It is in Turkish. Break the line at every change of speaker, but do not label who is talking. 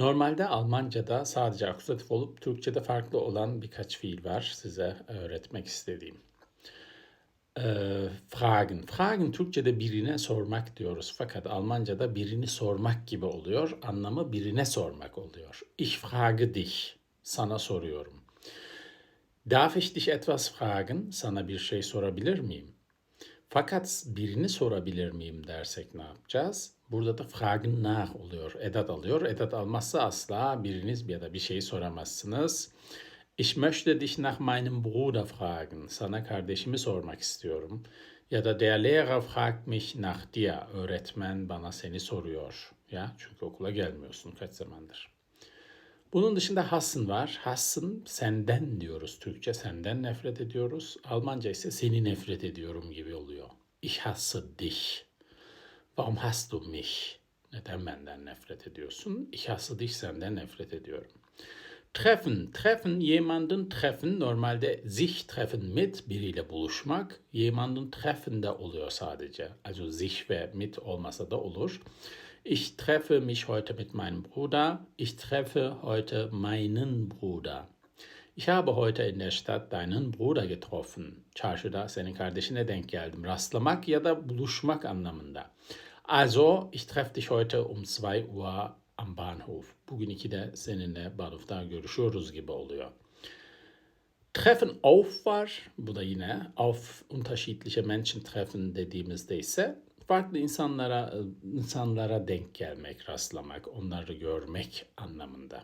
Normalde Almanca'da sadece akusatif olup Türkçe'de farklı olan birkaç fiil var size öğretmek istediğim. Ee, fragen. Fragen Türkçe'de birine sormak diyoruz fakat Almanca'da birini sormak gibi oluyor. Anlamı birine sormak oluyor. Ich frage dich. Sana soruyorum. Darf ich dich etwas fragen? Sana bir şey sorabilir miyim? Fakat birini sorabilir miyim dersek ne yapacağız? Burada da fragen nach oluyor. Edat alıyor. Edat almazsa asla biriniz ya da bir şeyi soramazsınız. Ich möchte dich nach meinem Bruder fragen. Sana kardeşimi sormak istiyorum. Ya da der Lehrer fragt mich nach dir. Öğretmen bana seni soruyor. Ya çünkü okula gelmiyorsun kaç zamandır. Bunun dışında hassen var. Hassen senden diyoruz. Türkçe senden nefret ediyoruz. Almanca ise seni nefret ediyorum gibi oluyor. Ich hasse dich. Warum hast du mich? Neden benden nefret ediyorsun? Ich hasse dich senden nefret ediyorum. Treffen. Treffen jemanden treffen. Normalde sich treffen mit biriyle buluşmak. Jemanden treffen de oluyor sadece. Also sich ve mit olmasa da olur. Ich treffe mich heute mit meinem Bruder. Ich treffe heute meinen Bruder. Ich habe heute in der Stadt deinen Bruder getroffen. Çarşıda senin kardeşine denk geldim. Rastlamak ya da buluşmak anlamında. Also, ich treffe dich heute um 2 Uhr am Bahnhof. Bugün 2'de seninle bahnhofta görüşüyoruz gibi oluyor. Treffen auf var. Bu da yine auf unterschiedliche Menschen treffen dediğimizde ise farklı insanlara insanlara denk gelmek, rastlamak, onları görmek anlamında.